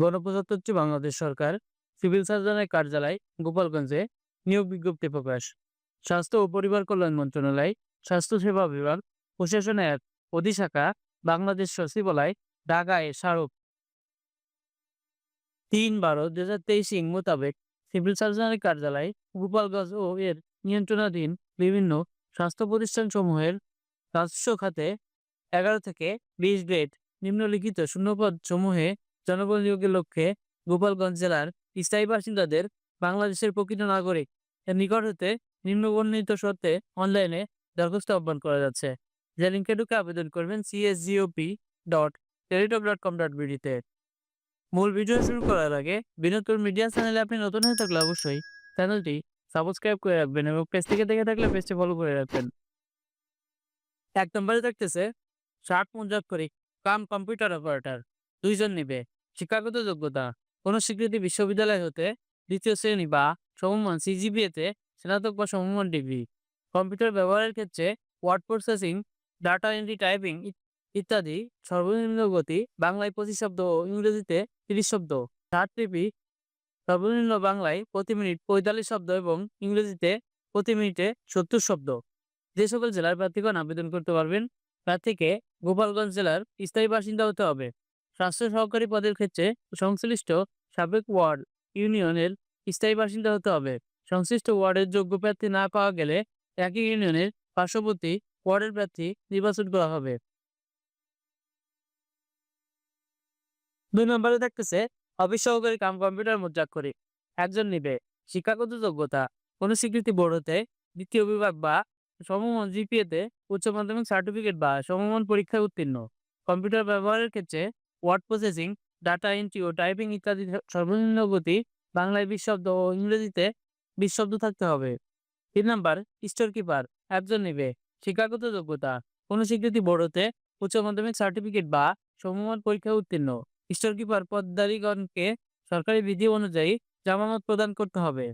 গণপ্রজাতন্ত্রী বাংলাদেশ সরকার, সিভিল সার্জনের কার্যালয়, গোপালগঞ্জে নিয়োগ বিজ্ঞপ্তি প্রকাশ। স্বাস্থ্য ও পরিবার কল্যাণ মন্ত্রণালয় স্বাস্থ্যসেবা বিভাগ, প্রশাসনের অধিশাখা, বাংলাদেশ সচিবালয়, ঢাকায় স্মারক। তিন বারো দুই হাজার তেইশ ইং মোতাবেক সিভিল সার্জনের কার্যালয়, গোপালগঞ্জ ও এর নিয়ন্ত্রণাধীন বিভিন্ন স্বাস্থ্য প্রতিষ্ঠানসমূহের রাজস্ব খাতে এগারো থেকে বিশ গ্রেড নিম্নলিখিত শূন্যপদ সমূহে জনবল নিয়োগের লক্ষ্যে গোপালগঞ্জ জেলার স্থায়ী বাসিন্দাদের বাংলাদেশের প্রকৃত নাগরিক। এর নিকট হতে নিম্নবর্ণিত শর্তে অনলাইনে দরখাস্ত আহ্বান করা যাচ্ছে। যে লিঙ্কে ঢুকে আবেদন করবেন CSGOP dot Teletalk dot com dot বিডিতে মূল ভিডিও শুরু করার আগে বিনোদন মিডিয়া চ্যানেলে আপনি নতুন হয়ে থাকলে অবশ্যই চ্যানেলটি সাবস্ক্রাইব করে রাখবেন এবং পেজ থেকে দেখে থাকলে পেজটি ফলো করে রাখবেন। এক নম্বরে থাকতেছে ষাট পঞ্জাব করি কাম কম্পিউটার অপারেটর। দুইজন নিবে। শিক্ষাগত যোগ্যতা। কোনো স্বীকৃতি বিশ্ববিদ্যালয় হতে দ্বিতীয় শ্রেণি বা সমমান সিজিপিএতে স্নাতক বা সমমান ডিগ্রি। কম্পিউটার ব্যবহারের ক্ষেত্রে word processing, data entry typing ইত্যাদি সর্বনিম্ন গতি বাংলায় পঁচিশ শব্দ ও ইংরেজিতে তিরিশ শব্দ। ষাট টিপি সর্বনিম্ন বাংলায় প্রতি মিনিট পঁয়তাল্লিশ শব্দ এবং ইংরেজিতে প্রতি মিনিটে সত্তর শব্দ। যে সকল জেলার প্রার্থীগণ আবেদন করতে পারবেন প্রার্থীকে গোপালগঞ্জ জেলার স্থায়ী বাসিন্দা হতে হবে। স্বাস্থ্য সহকারী পদের ক্ষেত্রে সংশ্লিষ্ট সাবেক ওয়ার্ড ইউনিয়নের স্থায়ী বাসিন্দা হতে হবে। সংশ্লিষ্ট ওয়ার্ডের যোগ্য প্রার্থী না পাওয়া গেলে একই ইউনিয়নের পার্শ্ববর্তী ওয়ার্ডের প্রার্থী নির্বাচন করা হবে। দুই নম্বরে থাকতেছে অফিস সহকারী কাম কম্পিউটার মুদ্রাক্ষরিক। একজন নিবে। শিক্ষাগত যোগ্যতা। কোনো স্বীকৃতি বোর্ড হতে দ্বিতীয় বিভাগ বা সমমান জিপিএতে উচ্চ মাধ্যমিক সার্টিফিকেট বা সমমান পরীক্ষায় উত্তীর্ণ। কম্পিউটার ব্যবহারের ক্ষেত্রে ওয়ার্ড প্রসেসিং ডাটা এন্ট্রি ও টাইপিং ইত্যাদি সর্বনিম্ন গতি বাংলায় বিশ শব্দ ও ইংরেজিতে বিশ শব্দ থাকতে হবে। তিন নাম্বার, স্টোর কিপার, একজন নিবে, শিক্ষাগত যোগ্যতা, কোনো স্বীকৃতি বোর্ড হতে উচ্চ মাধ্যমিক সার্টিফিকেট বা সমমান পরীক্ষায় উত্তীর্ণ। স্টোর কিপার পদধারীগণকে সরকারি বিধি অনুযায়ী জামানত প্রদান করতে হবে।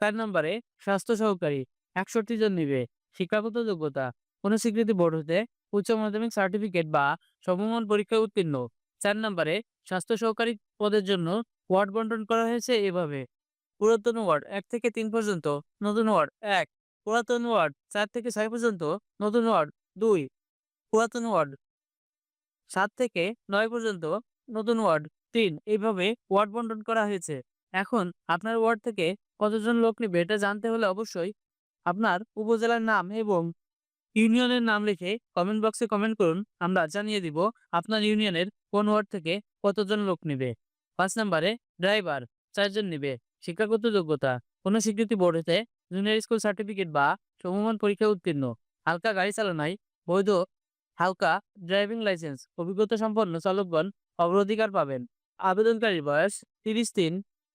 চার নম্বরে, স্বাস্থ্য সহকারী, একষট্টি জন নিবে, শিক্ষাগত যোগ্যতা কোনো স্বীকৃতি বোর্ড হতে উচ্চ মাধ্যমিক সার্টিফিকেট বা সমমান পরীক্ষায় উত্তীর্ণ। চার নম্বরে, স্বাস্থ্য সহকারী পদের জন্য ওয়ার্ড বন্টন করা হয়েছে এভাবে। পুরাতন ওয়ার্ড এক থেকে তিন পর্যন্ত, নতুন ওয়ার্ড এক। পুরাতন ওয়ার্ড চার থেকে ছয় পর্যন্ত, নতুন ওয়ার্ড দুই। পুরাতন ওয়ার্ড সাত থেকে নয় পর্যন্ত, নতুন ওয়ার্ড তিন। এইভাবে ওয়ার্ড বন্টন করা হয়েছে। এখন আপনার ওয়ার্ড থেকে কতজন লোক নেবে এটা জানতে হলে অবশ্যই আপনার উপজেলার নাম এবং ইউনিয়নের নাম লিখে কমেন্ট বক্সে কমেন্ট করুন। আমরা জানিয়ে দিব আপনার ইউনিয়নের কোন ওয়ার্ড থেকে কতজন লোক নেবে। পাঁচ নম্বরে ড্রাইভার, চারজন নেবে। শিক্ষাগত যোগ্যতা, কোনো স্বীকৃতি বোর্ড হতে জুনিয়র স্কুল সার্টিফিকেট বা সমমান পরীক্ষা উত্তীর্ণ। হালকা গাড়ি চালানায় বৈধ হালকা ড্রাইভিং লাইসেন্স অভিজ্ঞতা সম্পন্ন চালকগণ অগ্রাধিকার পাবেন। আবেদনকারীর বয়স তিরিশ তিন।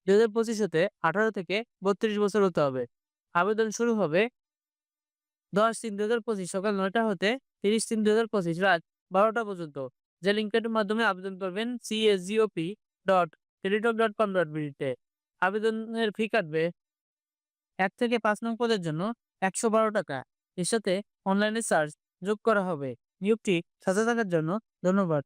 দুই হাজার পঁচিশ হতে আঠারো থেকে বত্রিশ বছর হতে হবে। আবেদন শুরু হবে দশ তিন দু হাজার পঁচিশ, সকাল নয়টা হতে তিরিশ তিন দু হাজার পঁচিশ, রাত বারোটা পর্যন্ত। যে লিঙ্কটির মাধ্যমে আবেদন করবেন CSGOP dot Teletalk dot com dot বিডিতে আবেদনের ফি কাটবে এক থেকে পাঁচ নং পদের জন্য একশো বারো টাকা। এর সাথে অনলাইনে চার্জ যোগ করা হবে। নিয়োগটি সাথে থাকার জন্য। ধন্যবাদ।